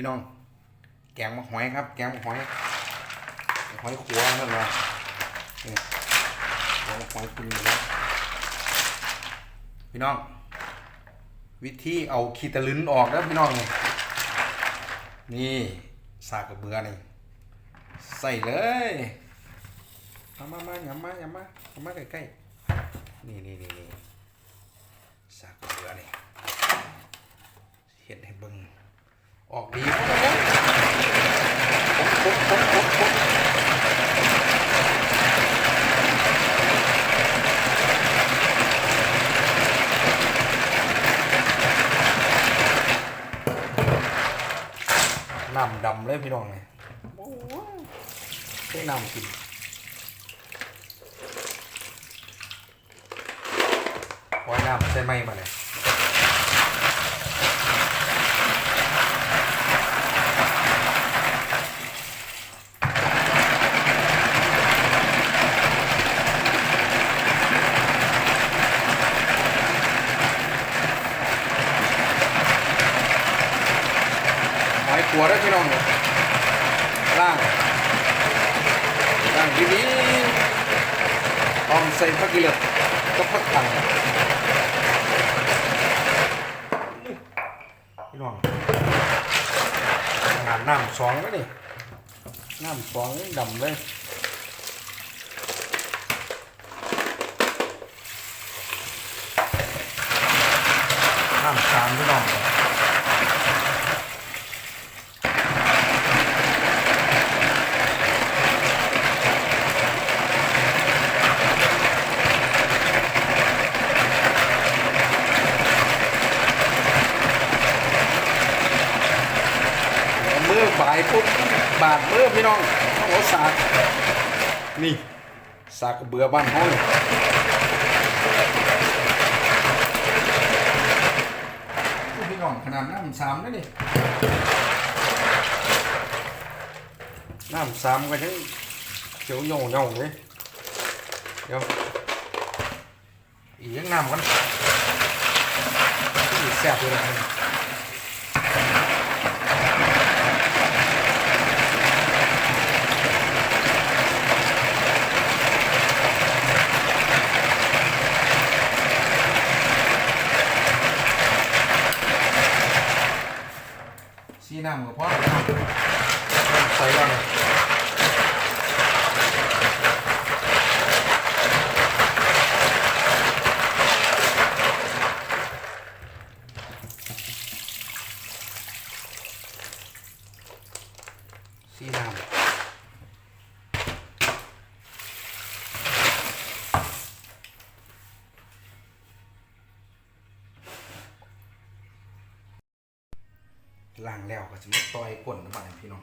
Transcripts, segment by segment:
พี่น้อง แกงมะหอยครับ แกงมะหอยมะหอยขัวนั่นแหละแกงมะหอยคุณอยู่แล้วพี่น้อง วิธีเอาขีตะลึนออกแล้วพี่น้องนี่สากกระเบือนี่ใส่เลยมามามาอย่ามาอย่ามาอย่ามาใกล้ๆนี่นี่นี่นี่สากกระเบือนี่เห็ดให้เบิ่ง ออกดีมากเลยปุ๊บปุ๊บปุ๊บปุ๊บปุ๊บน้ำดำเลยพี่น้องนี่โอ้ยใช้น้ำกินไว้น้ำใส่ไหมมาเลย หอยขัวได้พี่น้องเนี่ยล่างล่างดีดี ๆออมใส่ผักกีเลืองก็ผักตังพี่น้องงานน้ำสองแล้วนี่น้ำสองนี่ดำเลยน้ำสามพี่น้อง มือบ่ายปุ๊ บบาดมือพี่น้องโอ้สากนี่สากกระเบือบ้านห้องพี่น้องขนาดน้ำสามนะนี่น้ำสามก็ยังเขียวโยงโยงเลยเดี๋ยวอีกยังน้ำกันอีกแซ่บเลยนะ น้ำกับพ่อใส่ก่อน ล้างแล้วก็จะมาต่อยก้นนะบ้านพี่น้อง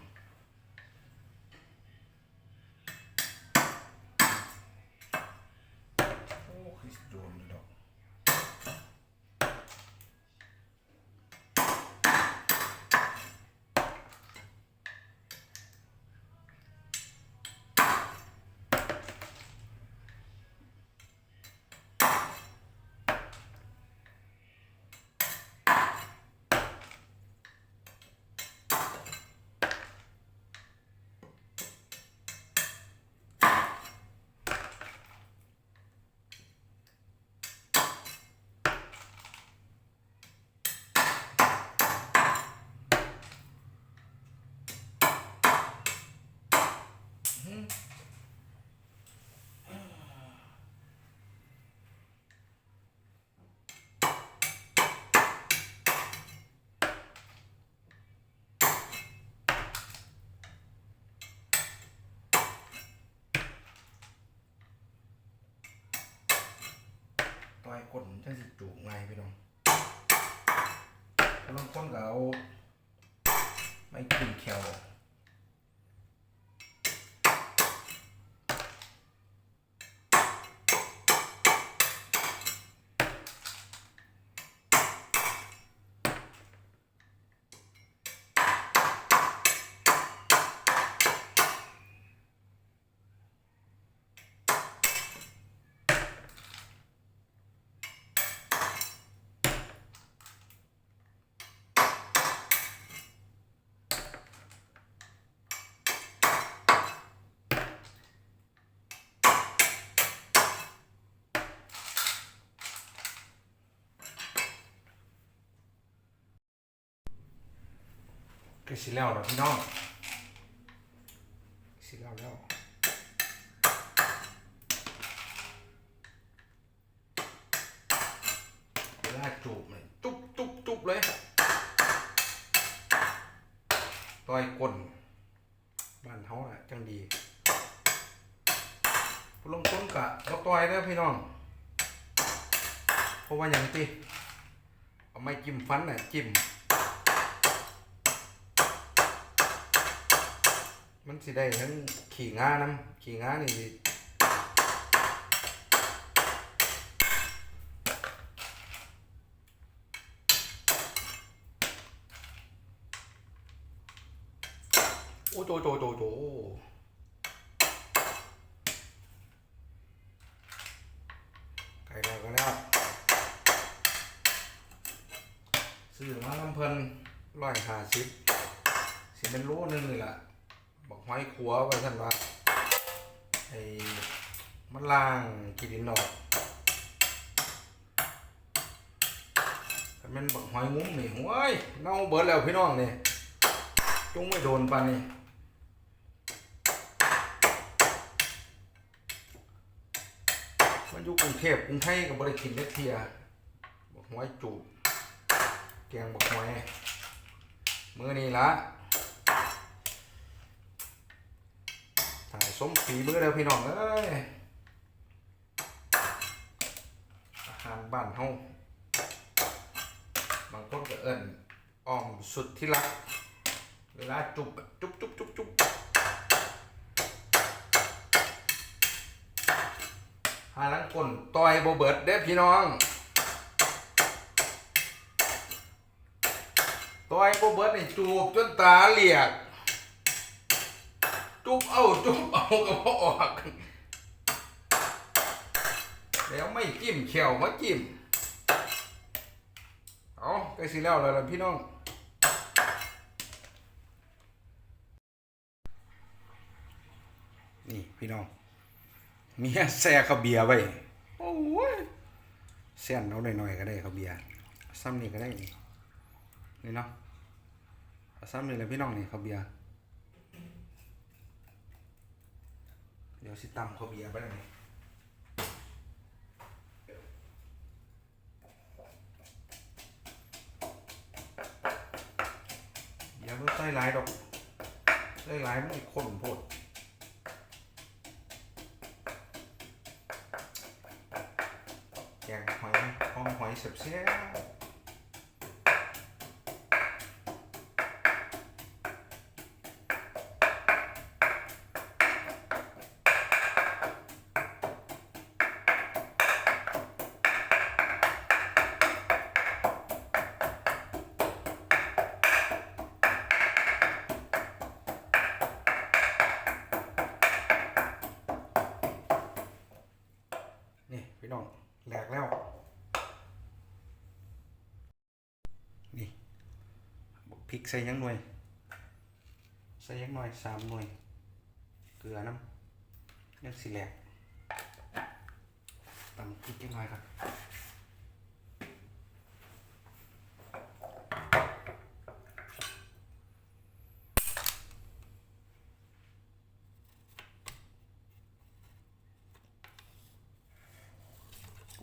ก้นจังสิจูงไงพี่น้องลองต้นก็เอาไม่ขึ้นแค วก็สิแล้วล่ะพี่น้องสิแล้วแล้วเวลาจูบเลยจุ๊บจุบจุ๊บเลยต่อยก้นบ้านเฮาอะจังดีผู้ลงทุนกะบ่ต่อยเด้อพี่น้องเพราะว่าอย่างที่เอาไม้จิ้มฟันน่ะจิ้ม มันสิได้ทั้งขี่งาน้ำขี่งานี่สิโอ้โจโจโจโจไก่แล้วก็แล้วซื้อมาลำเพิ่นร้อยห้าสิบสิเป็นโลนึงเลยล่ะ ห้อยขัวไว้ท่านว่าไอ้มันล่างกีดินออกแต่มันบอกหอยงุ้มนี่ห้วยเน่าเบิดแล้วพี่น้องนี่จุ้งไม่โดนปานนี่มันอยู่กรุงเทพกรุงไทยกับบริกินเล็กเทียบอกหอยจูบแกงบอกหอย มือนี่ละ ถ่าย สมฝีมือแล้วพี่น้องเอ้ยอาหารบ้านเฮาบางคนก็เอิ้นอ้อมสุดที่รัก เวลาจุบจุบจุบจุบจุบหาลังคนต่อยโบเบิร์ดเด้พี่น้องต่อยโบเบิร์ดนี่จูบจนตาเหลียก จุบเอาจุบเอาก็พอออก แล้วไม่จิ้มเขียวมาจิ้มเอาใกล้สิแล้วแล้วล่ะพี่น้องนี่พี่น้องเมียแซ่ข้าวเบียไว้โอ้ยแซ่นเอาหน่อยๆก็ได้ข้าวเบียซ้ำนี่ก็ได้นี่เนาะซ้ำนี่เลยพี่น้องนี่ข้าวเบียร์ ดี๋ยวสิตำข้าเบียร์ไปเลยอย่าเพิ่งใส่หลายดอกใส่หลายมันข้นโพดแกงหอยหอมหอยสียบเสียบ ริกใส่ยังหน่วย ใส่ยังหน่วยสามหน่วย เกลือน้ำยังสิแหลกตำพริกยังหน่อยครับ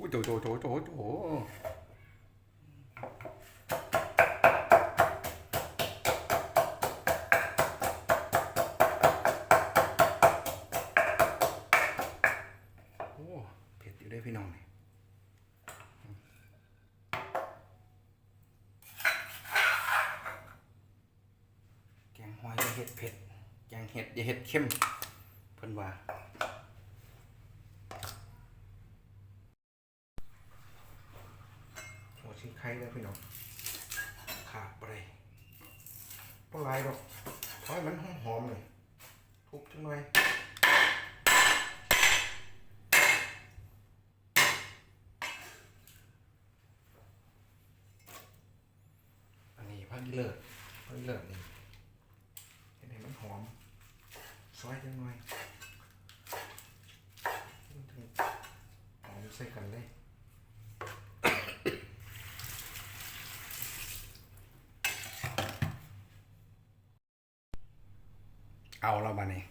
Ui trời trời trời trời trời Ồ, เข้มเพิ่นว่าหัวชิ้นไข่ได้พี่น้องขาดไปต้องไลายดอกเพราะให้มันหอมๆเลยทุบจังหน่อยอันนี้พักอีเลิศพักอีเลิศนี่เห็นไหมมันหอมซอยจังหน่อยมันถึงหอม ใส่กันเลยนเอาแล้วบ้านี้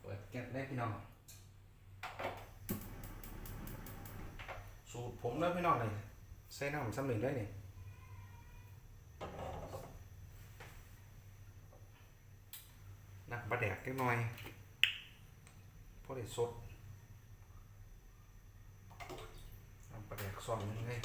เปิดแก๊สได้พี่น้อง สูตรผมแล้วพี่น้องเลยใส่น้ำสำเร็จได้นี่นักประแดกเล็กน้อยพอได้สด น้ำประแดกซ่อนนึงให้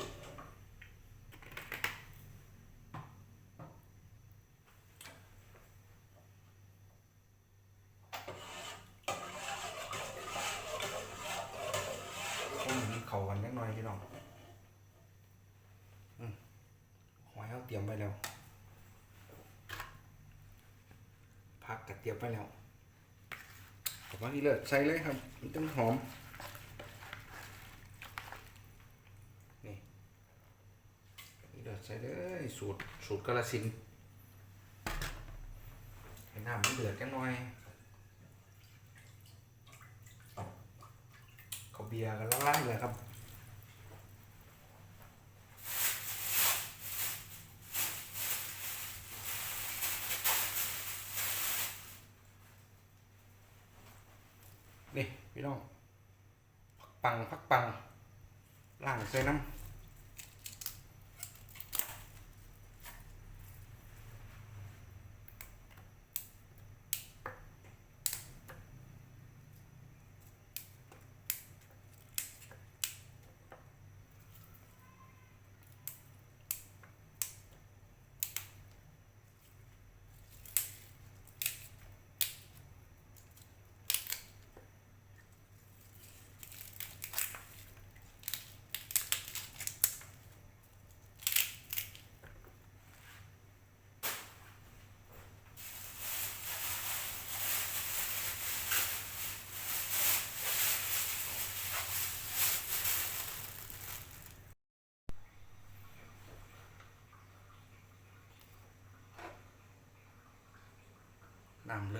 คนนี้เขากันเล็กน้อยพี่น้องหอยเขาเตรียมไว้แล้ว ผักกระเตรียมไว้แล้วผมว่านี่เลิศใส่เลยครับ มันต้องหอม นี่ ใส่เลยสูตรสูตรกระสินธุ์ให้น้ำมันเดือดจังหน่อยเขาเบียร์กันละลายเลยครับนี่พี่น้อง พักปังพักปังล่างใส่น้ำ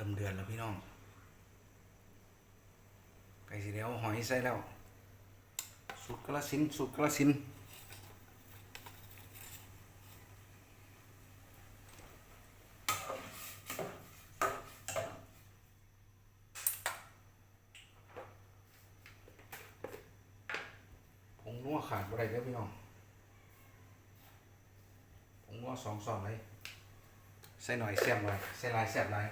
มเดือดแล้วพี่น้องไก่สีเดียวหอยใส่แล้วสูตรกระสินธุ์สูตรกระสินผงนัวขาดบ่ได้เด้อพี่น้องผงนัวสองซองเลยใส่หน่อยแซ่บหน่อยใส่ลายแซ่บหลาย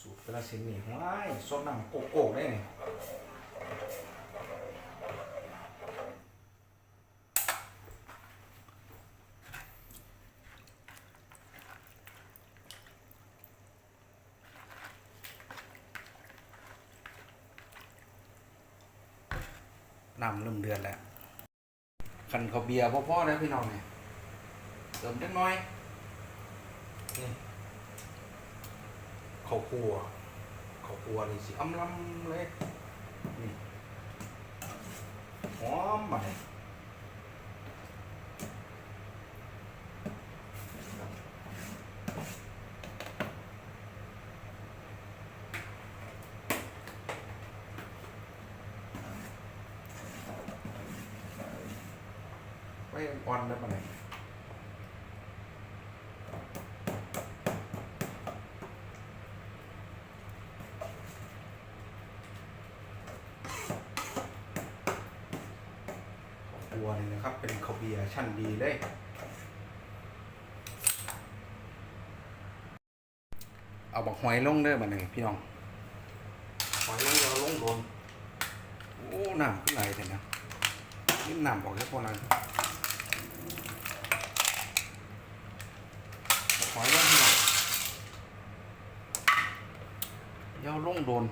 สูตร กระสินนี่ว้ายสดน้ำโกโก้ได้นี่น้ำเริ่มเดือดแล้วคันเขาเบียร์พ่อๆแล้วพี่น้องเนี่ยเติมจักหน้อยนี่ ข้าวคั่วข้าวคั่วนี่สิอำลำเลยนี่หอมมาเลยไว้อ่อนได้ปะเนี่ย ตัวนี่ นะครับเป็นคาเบียร์ชั้นดีเลยเอาบักหอยลงเด้อบัดนี้พี่น้องหอยลงเดี๋ยวเอาลงโดนโอ้น้ำขึ้นไหลแต่นะนี่น้ำบอกแค่พอนั้นหอยลงพี่น้องเยวเอาลงโดน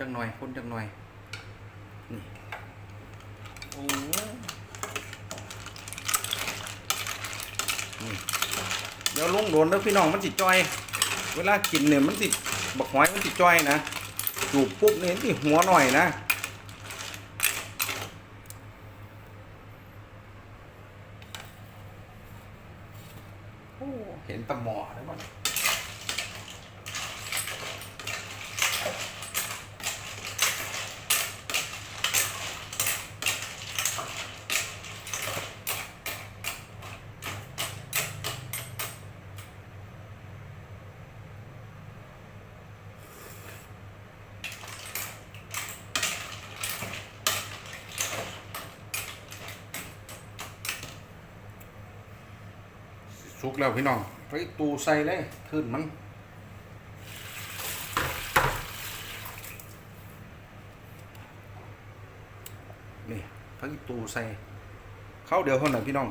จังหน่อยคนจังหน่อย นี่ โอ้นี่เดี๋ยวลงโดนแล้วพี่น้องมันสิจอย เวลากินเนี่ยมันสิบักหอยมันสิจอยนะจูบปุ๊บเนี่ยมันสิหัวหน่อยนะโอ้เห็นตะหมอแล้วมัน สุกแล้วพี่น้องไปตูใส่เลยขึ้นมันนี่พักตูใส่เข้าเดียวเท่านั้นพี่น้อง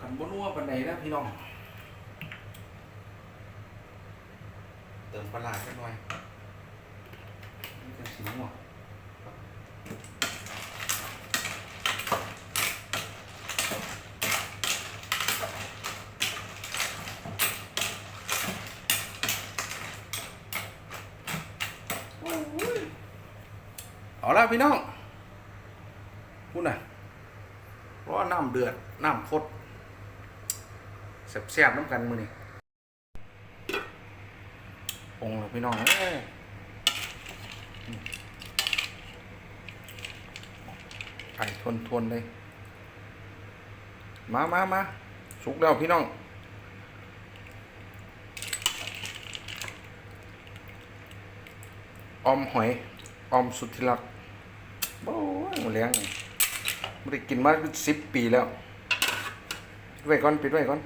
ขันบนัวปันใดนะพี่น้อง เติมปลาร้ากันหน่อยนี่จะสีม่วงเอาละพี่น้องพูดหน่ะเพราะน้ำเดือด น้ำพดแซ่บๆน้ำกันมือนี่ องค์ละพี่น้องเอ้ยไก่ทนทนๆเลย มามามาสุกแล้วพี่น้องออมหอยออมสุดที่รักโอ้ยเลี้ยงไม่ได้กินมาสิบปีแล้วปิดไว้ก่อน ปิดไว้ก่อน